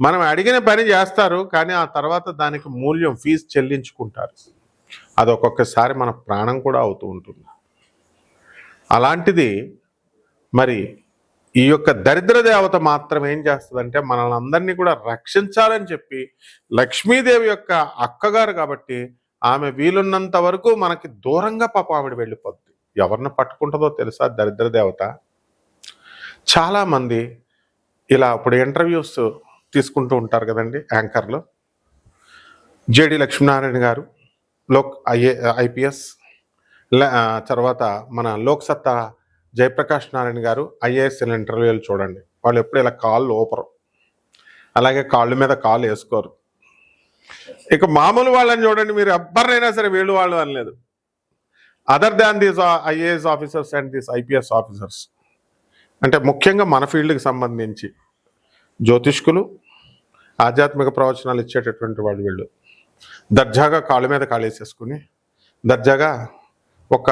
మనం అడిగిన పని చేస్తారు కానీ ఆ తర్వాత దానికి మూల్యం ఫీజు చెల్లించుకుంటారు. అది ఒక్కొక్కసారి మన ప్రాణం కూడా అవుతూ ఉంటుంది. అలాంటిది మరి ఈ యొక్క దరిద్ర దేవత మాత్రం ఏం చేస్తుందంటే మనల్ని అందరినీ కూడా రక్షించాలని చెప్పి లక్ష్మీదేవి యొక్క అక్కగారు కాబట్టి ఆమె వీలున్నంత వరకు మనకి దూరంగా పాప ఆవిడ వెళ్ళిపోద్ది. ఎవరిని పట్టుకుంటుందో తెలుసా దరిద్ర దేవత? చాలామంది ఇలా ఇప్పుడు ఇంటర్వ్యూస్ తీసుకుంటూ ఉంటారు కదండి యాంకర్లు. జేడి లక్ష్మీనారాయణ గారు లోక్ ఐఏ ఐపీఎస్ తర్వాత మన లోక్సత్తా జయప్రకాష్ నారాయణ గారు ఐఏఎస్ ఇంటర్వ్యూలు చూడండి. వాళ్ళు ఎప్పుడు ఇలా కాళ్ళు ఓపరు అలాగే కాళ్ళ మీద కాళ్ళు వేసుకోరు. ఇక మామూలు వాళ్ళని చూడండి మీరు ఎవ్వరినైనా సరే వీళ్ళు వాళ్ళు అనలేదు. Other than these IAS officers and these IPS officers అంటే ముఖ్యంగా మన ఫీల్డ్కి సంబంధించి. జ్యోతిష్కులు ఆధ్యాత్మిక ప్రవచనాలు ఇచ్చేటటువంటి వాళ్ళు వీళ్ళు. దర్జాగా కాళ్ళ మీద కాళేసేసుకుని దర్జాగా ఒక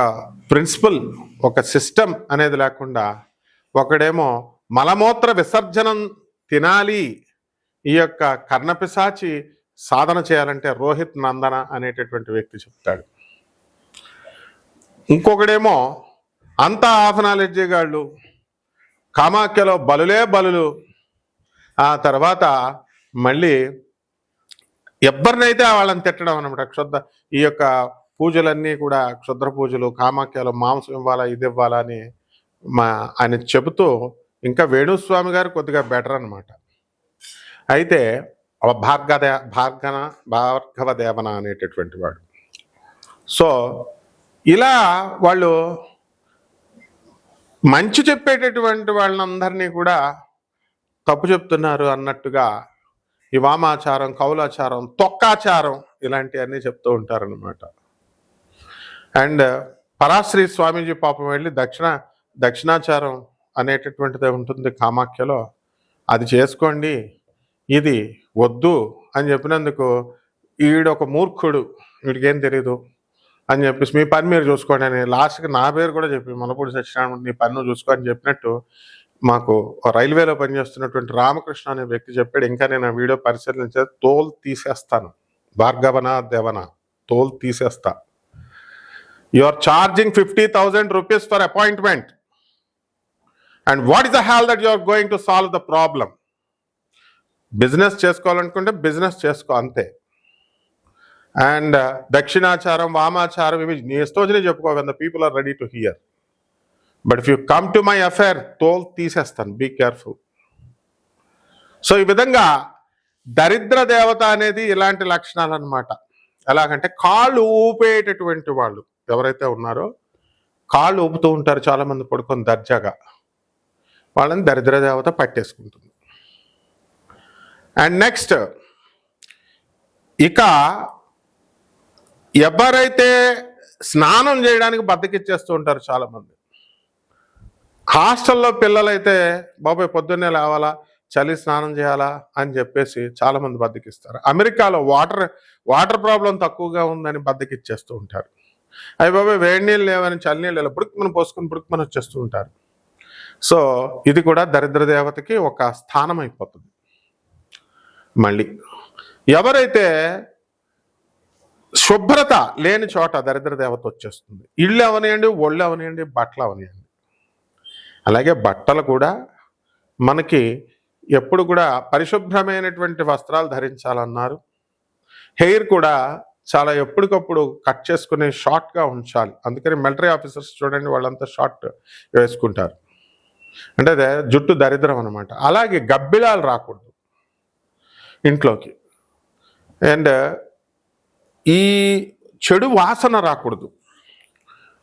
ప్రిన్సిపల్ ఒక సిస్టమ్ అనేది లేకుండా ఒకడేమో మలమూత్ర విసర్జనం తినాలి ఈ యొక్క కర్ణపిశాచి సాధన చేయాలంటే రోహిత్ నందన అనేటటువంటి వ్యక్తి చెప్తాడు. ఇంకొకడేమో అంత హాఫ్ నాలెడ్జీ గాళ్ళు కామాఖ్యలో బలులే బలులు ఆ తర్వాత మళ్ళీ ఎవరినైతే వాళ్ళని తిట్టడం అనమాట క్షుద్ర ఈ యొక్క పూజలన్నీ కూడా క్షుద్ర పూజలు కామాఖ్యలు మాంసం ఇవ్వాలా ఇది ఇవ్వాలా అని మా ఆయన చెబుతూ ఇంకా వేణుస్వామి గారు కొద్దిగా బెటర్ అనమాట. అయితే భార్గదే భార్గన భార్గవ దేవన అనేటటువంటి వాడు. సో ఇలా వాళ్ళు మంచి చెప్పేటటువంటి వాళ్ళందరినీ కూడా తప్పు చెప్తున్నారు అన్నట్టుగా ఈ వామాచారం కౌలాచారం తొక్కాచారం ఇలాంటివన్నీ చెప్తూ ఉంటారనమాట అండ్ పరాశ్రీ స్వామీజీ పాపం వెళ్ళి దక్షిణ దక్షిణాచారం అనేటటువంటిది ఉంటుంది కామాఖ్యలో. అది చేసుకోండి ఇది వద్దు అని చెప్పినందుకు ఈడొక ఒక మూర్ఖుడు వీడికేం తెలీదు అని చెప్పేసి మీ పని మీరు చూసుకోండి అని లాస్ట్కి నా పేరు కూడా చెప్పి మనపూడి సత్యనారాయణ నీ పని నువ్వు చూసుకో అని చెప్పినట్టు మాకు రైల్వేలో పనిచేస్తున్నటువంటి రామకృష్ణ అనే వ్యక్తి చెప్పాడు ఇంకా నేను ఆ వీడియో పరిశీలించే తోలు తీసేస్తాను. భార్గవన దేవన తోలు తీసేస్తా. You are charging fifty thousand rupees for appointment and what is the hell that you are going to solve the problem business చేసుకోవాలనుకుంటే బిజినెస్ చేసుకో అంతే. అండ్ uh, దక్షిణాచారం వామాచారం ఇవి నీ ఇష్టం చెప్పుకో the people are ready to hear but if you come to my affair తోల్ తీసేస్తాను. Be careful so ఈ విధంగా దరిద్ర దేవత అనేది ఇలాంటి లక్షణాలు అనమాట ఎలాగంటే కాళ్ళు ఊపేటటువంటి వాళ్ళు. ఎవరైతే ఉన్నారో కాళ్ళు ఊపుతూ ఉంటారు చాలామంది పడుకొని దర్జాగా. వాళ్ళని దరిద్ర దేవత పట్టేసుకుంటుంది. అండ్ నెక్స్ట్ ఇక ఎవరైతే స్నానం చేయడానికి బద్దకిచ్చేస్తూ ఉంటారు చాలామంది హాస్టల్లో పిల్లలైతే బాబాయ్ పొద్దున్నే లేవాలా? చలి స్నానం చేయాలా? అని చెప్పేసి చాలామంది బద్దకిస్తారు. అమెరికాలో వాటర్ వాటర్ ప్రాబ్లం తక్కువగా ఉందని బద్దకిచ్చేస్తూ ఉంటారు. అవి బాబాయ్ వేడి నీళ్ళు లేవని చలి నీళ్ళు లేవు. పుడుకుమని పోసుకుని పుడుకుమని వచ్చేస్తూ ఉంటారు. సో ఇది కూడా దరిద్ర దేవతకి ఒక స్థానం అయిపోతుంది. మళ్ళీ ఎవరైతే శుభ్రత లేని చోట దరిద్ర దేవత వచ్చేస్తుంది? ఇళ్ళు అవనియండి ఒళ్ళు అవనియండి బట్టలు అవనియండి. అలాగే బట్టలు కూడా మనకి ఎప్పుడు కూడా పరిశుభ్రమైనటువంటి వస్త్రాలు ధరించాలన్నారు. హెయిర్ కూడా చాలా ఎప్పటికప్పుడు కట్ చేసుకునే షార్ట్గా ఉంచాలి. అందుకని మిలిటరీ ఆఫీసర్స్ చూడండి వాళ్ళంతా షార్ట్ వేసుకుంటారు. అంటే అదే జుట్టు దరిద్రం అనమాట అలాగే గబ్బిలాలు రాకూడదు ఇంట్లోకి. అండ్ ఈ చెడు వాసన రాకూడదు.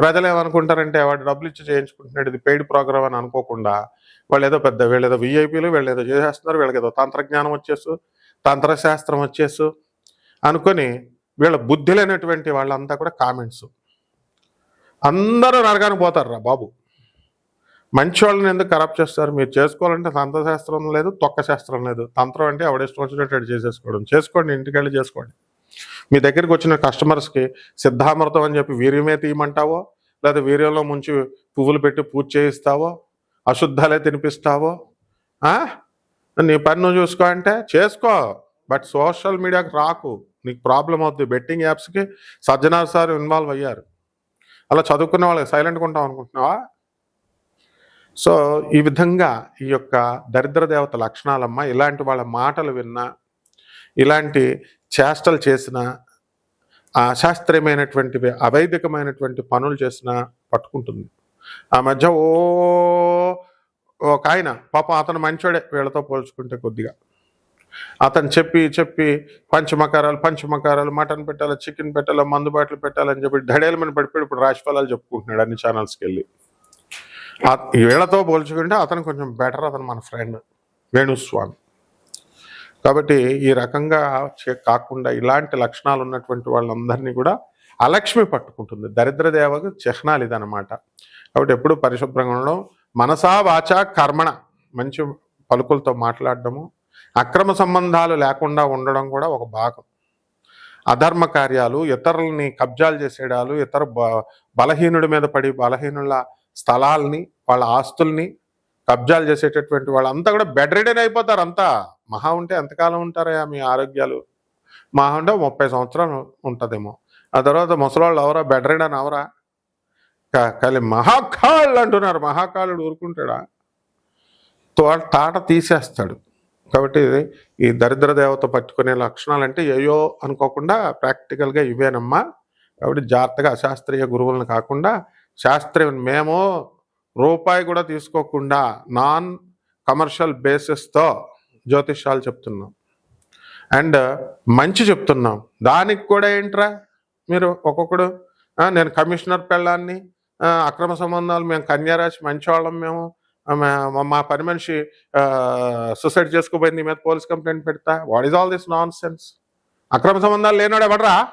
ప్రజలు ఏమనుకుంటారంటే వాడు డబ్బులు ఇచ్చి చేయించుకుంటున్నాడు ఇది పెయిడ్ ప్రోగ్రామ్ అని అనుకోకుండా వాళ్ళు ఏదో పెద్ద వీళ్ళు ఏదో విఐపీలు వీళ్ళు ఏదో చేసేస్తున్నారు వీళ్ళకి ఏదో తంత్రజ్ఞానం వచ్చేసు తంత్రశాస్త్రం వచ్చేసు అనుకొని వీళ్ళ బుద్ధి లేనటువంటి వాళ్ళంతా కూడా కామెంట్స్. అందరూ నరగాని పోతారు రా బాబు. మంచి వాళ్ళని ఎందుకు కరప్ట్ చేస్తారు? మీరు చేసుకోవాలంటే తంత్రశాస్త్రం లేదు తొక్క శాస్త్రం లేదు. తంత్రం అంటే ఎవడిష్టం వచ్చినట్టు చేసేసుకోవడం. చేసుకోండి ఇంటికెళ్ళి చేసుకోండి. మీ దగ్గరికి వచ్చిన కస్టమర్స్కి సిద్ధామృతం అని చెప్పి వీర్యమే తీయమంటావో? లేదా వీర్యంలో ముంచి పువ్వులు పెట్టి పూజ చేయిస్తావో? అశుద్ధాలే తినిపిస్తావో? నీ పని నువ్వు చూసుకో అంటే చేసుకో. బట్ సోషల్ మీడియాకి రాకు. నీకు ప్రాబ్లం అవుతుంది బెట్టింగ్ యాప్స్కి సజ్జనార్ సార్ ఇన్వాల్వ్ అయ్యారు. అలా చదువుకున్న వాళ్ళకి సైలెంట్గా ఉంటాం అనుకుంటున్నావా? సో ఈ విధంగా ఈ యొక్క దరిద్ర దేవత లక్షణాలమ్మ ఇలాంటి వాళ్ళ మాటలు విన్నా ఇలాంటి చేష్టలు చేసినా అశాస్త్రీయమైనటువంటి అవైదికమైనటువంటి పనులు చేసినా పట్టుకుంటుంది. ఆ మధ్య ఓ ఒక ఆయన పాపం అతను మంచోడే వీళ్ళతో పోల్చుకుంటే కొద్దిగా. అతను చెప్పి చెప్పి పంచమకారాలు పంచమకారాలు మటన్ పెట్టాలి చికెన్ పెట్టాలి మందు బాటలు పెట్టాలని చెప్పి ధడేలమని పడిపోయి ఇప్పుడు రాశిఫలాలు చెప్పుకుంటున్నాడు అన్ని ఛానల్స్కి వెళ్ళి. వీళ్ళతో పోల్చుకుంటే అతను కొంచెం బెటర్ అతను మన ఫ్రెండ్ వేణుస్వామి. కాబట్టి ఈ రకంగా చే- కాకుండా ఇలాంటి లక్షణాలు ఉన్నటువంటి వాళ్ళందరినీ కూడా అలక్ష్మి పట్టుకుంటుంది. దరిద్ర దేవకు చిహ్నాలు ఇదనమాట కాబట్టి ఎప్పుడు పరిశుభ్రంగా ఉండడం మనసా వాచ కర్మణ మంచి పలుకులతో మాట్లాడడము అక్రమ సంబంధాలు లేకుండా ఉండడం కూడా ఒక భాగం. అధర్మ కార్యాలు ఇతరులని కబ్జాలు చేసేయడాలు ఇతర బ బలహీనుడి మీద పడి బలహీనుల స్థలాల్ని వాళ్ళ ఆస్తుల్ని కబ్జాలు చేసేటటువంటి వాళ్ళంతా కూడా బెడ్ రెడీ అయిపోతారు అంతా. మహా ఉంటే ఎంతకాలం ఉంటారయా మీ ఆరోగ్యాలు? మహా ఉంటే ముప్పై సంవత్సరాలు ఉంటుందేమో. ఆ తర్వాత ముసలాళ్ళు అవరా బెడ్ రెడీ అని అవరా కానీ మహాకాళ్ళు అంటున్నారు. మహాకాళుడు ఊరుకుంటాడా? తోట తాట తీసేస్తాడు. కాబట్టి ఈ దరిద్ర దేవత పట్టుకునే లక్షణాలు అంటే ఏయో అనుకోకుండా ప్రాక్టికల్గా ఇవేనమ్మా. కాబట్టి జాగ్రత్తగా అశాస్త్రీయ గురువులను కాకుండా శాస్త్రీయ మేము రూపాయి కూడా తీసుకోకుండా నాన్ కమర్షియల్ బేసిస్తో జ్యోతిష్యాలు చెప్తున్నాం. అండ్ మంచి చెప్తున్నాం. దానికి కూడా ఏంట్రా? మీరు ఒక్కొక్కడు నేను కమిషనర్ పెళ్ళాన్ని అక్రమ సంబంధాలు మేము కన్యారాశి మంచివాళ్ళం మేము మా- పని మనిషి సూసైడ్ చేసుకోబోయింది మీద పోలీస్ కంప్లైంట్ పెడతా. What is all this nonsense అక్రమ సంబంధాలు లేనాడు ఎవడరా?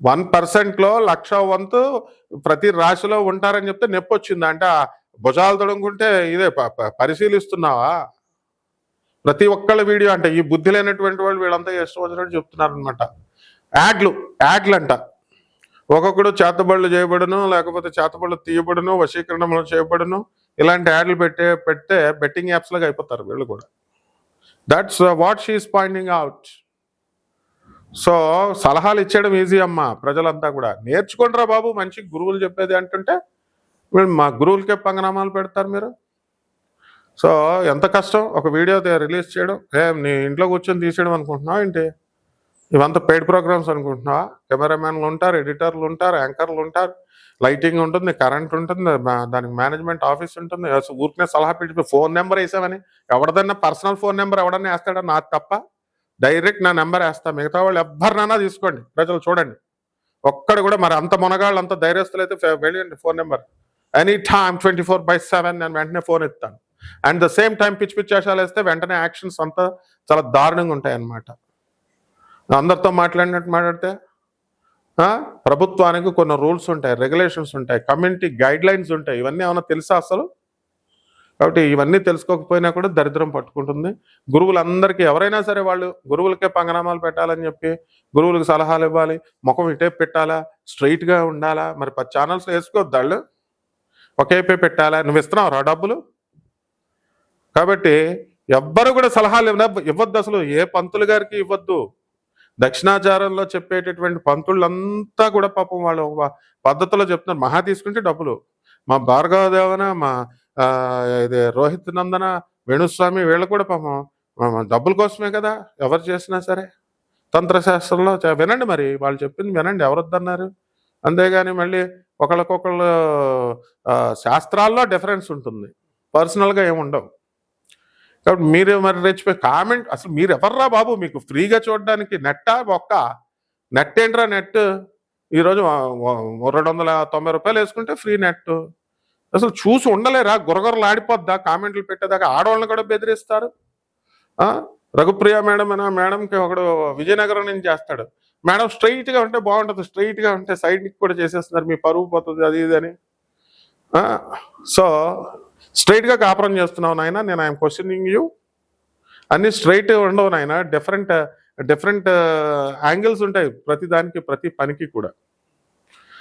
వన్ పర్సెంట్లో లక్ష వంతు ప్రతి రాశిలో ఉంటారని చెప్తే నొప్పి వచ్చింది అంటే భుజాలు తొడుగుంటే ఇదే పరిశీలిస్తున్నావా? ప్రతి ఒక్కళ్ళ వీడియో అంటే ఈ బుద్ధి లేనటువంటి వాళ్ళు వీళ్ళంతా ఇష్టం వచ్చినట్టు చెప్తున్నారనమాట యాడ్లు యాడ్లు అంట ఒక్కొక్కడు చేతబడులు చేయబడును లేకపోతే చేతబడులు తీయబడును వశీకరణములు చేయబడును ఇలాంటి యాడ్లు పెట్టే పెడితే బెట్టింగ్ యాప్స్లాగా అయిపోతారు వీళ్ళు కూడా. That's what she's pointing out so సలహాలు ఇచ్చేయడం ఈజీ అమ్మా ప్రజలంతా కూడా. నేర్చుకుంటారా బాబు మంచి గురువులు చెప్పేది అంటుంటే మా గురువులకే పంగనామాలు పెడతారు మీరు. సో ఎంత కష్టం ఒక వీడియో రిలీజ్ చేయడం. ఏ నీ ఇంట్లో కూర్చొని తీసేయడం అనుకుంటున్నావు ఏంటి? ఇవంతా పెయిడ్ ప్రోగ్రామ్స్ అనుకుంటున్నావా? కెమెరామ్యాన్లు ఉంటారు ఎడిటర్లు ఉంటారు యాంకర్లు ఉంటారు. లైటింగ్ ఉంటుంది కరెంట్ ఉంటుంది దానికి మేనేజ్మెంట్ ఆఫీస్ ఉంటుంది. ఊరికనే సలహా పిలిచిపోయి ఫోన్ నెంబర్ వేసామని ఎవడదన్నా పర్సనల్ ఫోన్ నెంబర్ ఎవడన్నా వేస్తాడా? నాకు తప్ప. డైరెక్ట్ నా నెంబర్ వేస్తా. మిగతా వాళ్ళు ఎవరినైనా తీసుకోండి. ప్రజలు చూడండి. ఒక్కడ కూడా మరి అంత మునగాళ్ళు అంత ధైర్యస్తులు అయితే వెళ్ళండి phone number. Any time twenty four by seven నేను వెంటనే ఫోన్ ఎత్తాను. అండ్ ద సేమ్ టైం పిచ్చి పిచ్చి వేషాలు వేస్తే వెంటనే యాక్షన్స్ అంతా చాలా దారుణంగా ఉంటాయి అన్నమాట అందరితో మాట్లాడినట్టు మాట్లాడితే ప్రభుత్వానికి కొన్ని రూల్స్ ఉంటాయి రెగ్యులేషన్స్ ఉంటాయి కమ్యూనిటీ గైడ్ లైన్స్ ఉంటాయి. ఇవన్నీ ఏమైనా తెలుసా అసలు? కాబట్టి ఇవన్నీ తెలుసుకోకపోయినా కూడా దరిద్రం పట్టుకుంటుంది. గురువులందరికీ ఎవరైనా సరే వాళ్ళు గురువులకే పంగనామాలు పెట్టాలని చెప్పి గురువులకు సలహాలు ఇవ్వాలి ముఖం ఇటే పెట్టాలా స్ట్రైట్గా ఉండాలా? మరి పది ఛానల్స్ వేసుకోవద్దు వాళ్ళు ఒకేపే పెట్టాలా? నువ్వు ఇస్తున్నావు రా డబ్బులు? కాబట్టి ఎవ్వరు కూడా సలహాలు ఇవ్వ- ఇవ్వద్దు అసలు. ఏ పంతులు గారికి ఇవ్వద్దు. దక్షిణాచారంలో చెప్పేటటువంటి పంతులంతా కూడా పాపం వాళ్ళు పద్ధతిలో చెప్తున్నారు. మహా తీసుకుంటే డబ్బులు. మా భార్గవ దేవన మా ఇది రోహిత్ నందన వేణుస్వామి వీళ్ళు కూడా పాపం డబ్బుల కోసమే కదా ఎవరు చేసినా సరే. తంత్రశాస్త్రంలో వినండి మరి వాళ్ళు చెప్పింది వినండి ఎవరు వద్దన్నారు అంతేగాని మళ్ళీ ఒకళ్ళకొకళ్ళు శాస్త్రాల్లో డిఫరెన్స్ ఉంటుంది పర్సనల్గా ఏముండవు కాబట్టి మీరు మరి రెచ్చిపోయి కామెంట్ అసలు మీరు ఎవర్రా బాబు మీకు ఫ్రీగా చూడడానికి నెట్టా ఒక్క నెట్ ఏంట్రా నెట్ ఈరోజు రెండు వందల తొంభై రూపాయలు వేసుకుంటే ఫ్రీ నెట్ అసలు చూసి ఉండలేరా? గురగొరలు ఆడిపోద్దా కామెంట్లు పెట్టేదాకా ఆడవాళ్ళని కూడా బెదిరిస్తారు. రఘుప్రియ మేడం అని మేడంకి ఒకడు విజయనగరం నుంచి చేస్తాడు. మేడం స్ట్రైట్గా ఉంటే బాగుంటుంది స్ట్రైట్గా ఉంటే సైడ్కి కూడా చేసేస్తున్నారు మీ పరువు పోతుంది అది ఇది అని. సో స్ట్రైట్గా కాపురం చేస్తున్నావు నాయన నేను ఐఎమ్ క్వశ్చనింగ్ యూ. అన్ని స్ట్రైట్ ఉండవు నాయన డిఫరెంట్ డిఫరెంట్ యాంగిల్స్ ఉంటాయి ప్రతి దానికి ప్రతి పనికి కూడా.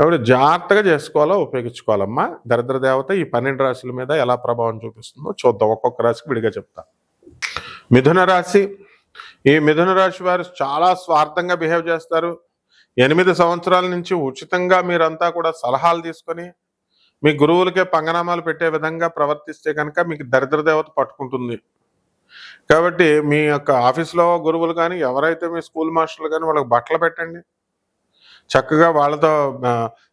కాబట్టి జాగ్రత్తగా చేసుకోవాలా ఉపయోగించుకోవాలమ్మా? దరిద్ర దేవత ఈ పన్నెండు రాశుల మీద ఎలా ప్రభావం చూపిస్తుందో చూద్దాం. ఒక్కొక్క రాశికి విడిగా చెప్తా. మిథున రాశి ఈ మిథున రాశి వారు చాలా స్వార్థంగా బిహేవ్ చేస్తారు. ఎనిమిది సంవత్సరాల నుంచి ఉచితంగా మీరంతా కూడా సలహాలు తీసుకొని మీ గురువులకే పంగనామాలు పెట్టే విధంగా ప్రవర్తిస్తే కనుక మీకు దరిద్ర దేవత పట్టుకుంటుంది. కాబట్టి మీ యొక్క ఆఫీస్లో గురువులు కానీ ఎవరైతే మీ స్కూల్ మాస్టర్లు కానీ వాళ్ళకి బట్టలు పెట్టండి. చక్కగా వాళ్ళతో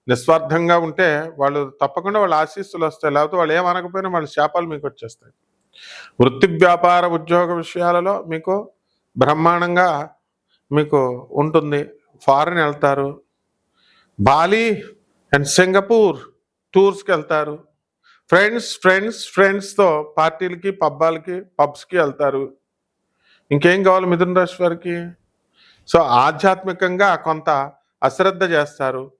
నిస్వార్థంగా ఉంటే వాళ్ళు తప్పకుండా వాళ్ళ ఆశీస్సులు వస్తాయి. లేకపోతే వాళ్ళు ఏమనకపోయినా వాళ్ళ శాపాలు మీకు వచ్చేస్తాయి. వృత్తి వ్యాపార ఉద్యోగ విషయాలలో మీకు బ్రహ్మాండంగా మీకు ఉంటుంది. ఫారెన్ వెళ్తారు. బాలి అండ్ సింగపూర్ టూర్స్కి వెళ్తారు. ఫ్రెండ్స్ ఫ్రెండ్స్ ఫ్రెండ్స్తో పార్టీలకి పబ్బాలకి పబ్స్కి వెళ్తారు. ఇంకేం కావాలి మిథున రాశి వారికి? సో ఆధ్యాత్మికంగా కొంత అశ్రద్ధ చేస్తారు.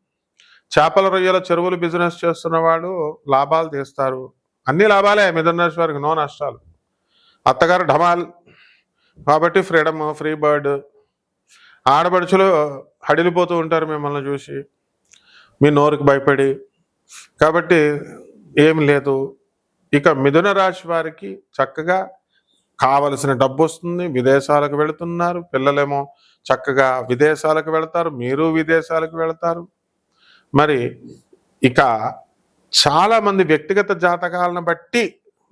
చేపల రొయ్యల చెరువులు బిజినెస్ చేస్తున్న వాళ్ళు లాభాలు తీస్తారు. అన్ని లాభాలే మిథున రాశి వారికి నో నష్టాలు. అత్తగారు ఢమాల్ కాబట్టి ఫ్రీడమ్ ఫ్రీ బర్డ్. ఆడబడుచులు హడిలిపోతూ ఉంటారు మిమ్మల్ని చూసి. మీ నోరుకి భయపడి. కాబట్టి ఏం లేదు. ఇక మిథున రాశి వారికి చక్కగా కావలసిన డబ్బు వస్తుంది విదేశాలకు వెళుతున్నారు. పిల్లలేమో చక్కగా విదేశాలకు వెళతారు మీరు విదేశాలకు వెళతారు. మరి ఇక చాలామంది వ్యక్తిగత జాతకాలను బట్టి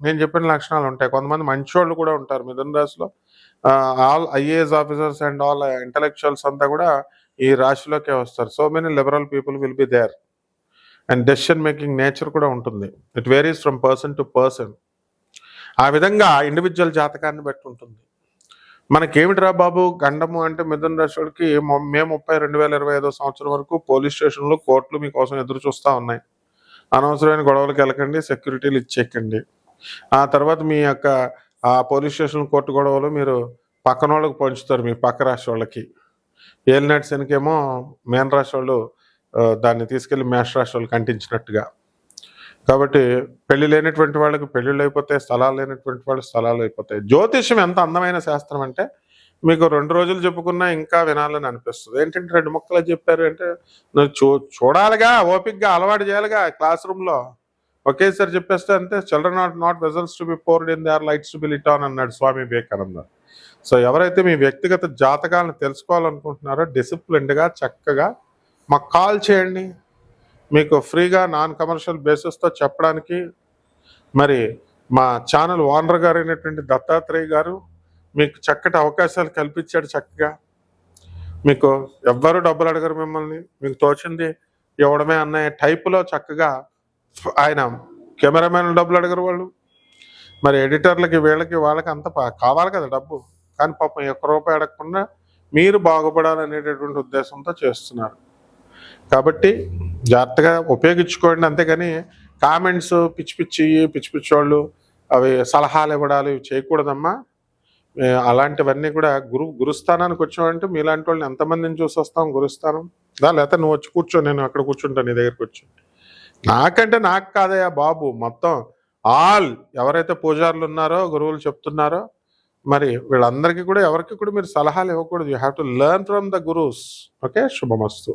నేను చెప్పిన లక్షణాలు ఉంటాయి. కొంతమంది మంచోళ్ళు కూడా ఉంటారు మిథున రాశిలో. All IAS officers and all intellectuals అంతా కూడా ఈ రాశిలోకే వస్తారు. So many liberal people will be there. And decision making nature కూడా ఉంటుంది. It varies from person to person. ఆ విధంగా ఇండివిజువల్ జాతకాన్ని బట్టి ఉంటుంది. మనకేమిటిరా బాబు? గండము అంటే మిథున రాశుడికి మే ముప్పై రెండు వేల ఇరవై ఐదో సంవత్సరం వరకు పోలీస్ స్టేషన్లు కోర్టులు మీకోసం ఎదురు చూస్తూ ఉన్నాయి. అనవసరమైన గొడవలకు వెళ్ళకండి సెక్యూరిటీలు ఇచ్చేయకండి. ఆ తర్వాత మీ యొక్క ఆ పోలీస్ స్టేషన్ కోర్టు గొడవలు మీరు పక్కన వాళ్ళకి పంచుతారు మీ పక్క రాష్ట్ర వాళ్ళకి. ఏలినాటి శనికేమో మేన్ రాష్ట్ర వాళ్ళు దాన్ని తీసుకెళ్ళి మేష రాష్ట్ర వాళ్ళకి అంటించినట్టుగా. కాబట్టి పెళ్ళి లేనటువంటి వాళ్ళకి పెళ్ళిళ్ళు అయిపోతాయి స్థలాలు లేనటువంటి వాళ్ళు స్థలాలు అయిపోతాయి. జ్యోతిష్యం ఎంత అందమైన శాస్త్రం అంటే మీకు రెండు రోజులు చెప్పుకున్నా ఇంకా వినాలని అనిపిస్తుంది. ఏంటంటే రెండు ముక్కలు చెప్పారు అంటే నువ్వు చూ చూడాలిగా ఓపిక్గా అలవాటు చేయాలిగా క్లాస్ రూమ్లో. ఒకేసారి చెప్పేస్తే అంతే children are not vessels to be poured in they lights to be lit on అన్నాడు స్వామి వివేకానంద. సో ఎవరైతే మీ వ్యక్తిగత జాతకాలను తెలుసుకోవాలనుకుంటున్నారో డిసిప్లిన్డ్గా చక్కగా మాకు కాల్ చేయండి. మీకు ఫ్రీగా నాన్ కమర్షియల్ బేసిస్తో చెప్పడానికి మరి మా ఛానల్ ఓనర్ గారు అయినటువంటి దత్తాత్రేయ గారు మీకు చక్కటి అవకాశాలు కల్పించాడు చక్కగా. మీకు ఎవ్వరు డబ్బులు అడగరు మిమ్మల్ని. మీకు తోచింది ఇవ్వడమే అన్నయ్య టైపులో చక్కగా ఆయన కెమెరామెన్ డబ్బులు అడగరు వాళ్ళు. మరి ఎడిటర్లకి వీళ్ళకి వాళ్ళకి అంత కావాలి కదా డబ్బు. కానీ పాపం ఒక్క రూపాయి అడగకుండా మీరు బాగుపడాలనేటటువంటి ఉద్దేశంతో చేస్తున్నారు. కాబట్టి జాగ్రత్తగా ఉపయోగించుకోండి అంతేగాని కామెంట్స్ పిచ్చి పిచ్చి పిచ్చి పిచ్చి వాళ్ళు అవి సలహాలు ఇవ్వడాలు ఇవి చేయకూడదమ్మా. అలాంటివన్నీ కూడా గురు గురుస్థానానికి వచ్చామంటే మీలాంటి వాళ్ళని ఎంతమందిని చూసి వస్తాం? గురుస్థానం. దా లేకపోతే నువ్వు వచ్చి కూర్చో నేను అక్కడ కూర్చుంటాను నీ దగ్గరికి వచ్చి. నాకంటే నాకు కాదయ్యా బాబు మొత్తం ఆల్ ఎవరైతే పూజారులు ఉన్నారో గురువులు చెప్తున్నారో మరి వీళ్ళందరికీ కూడా ఎవరికి కూడా మీరు సలహాలు ఇవ్వకూడదు. You have to learn from the gurus okay Subhamastu.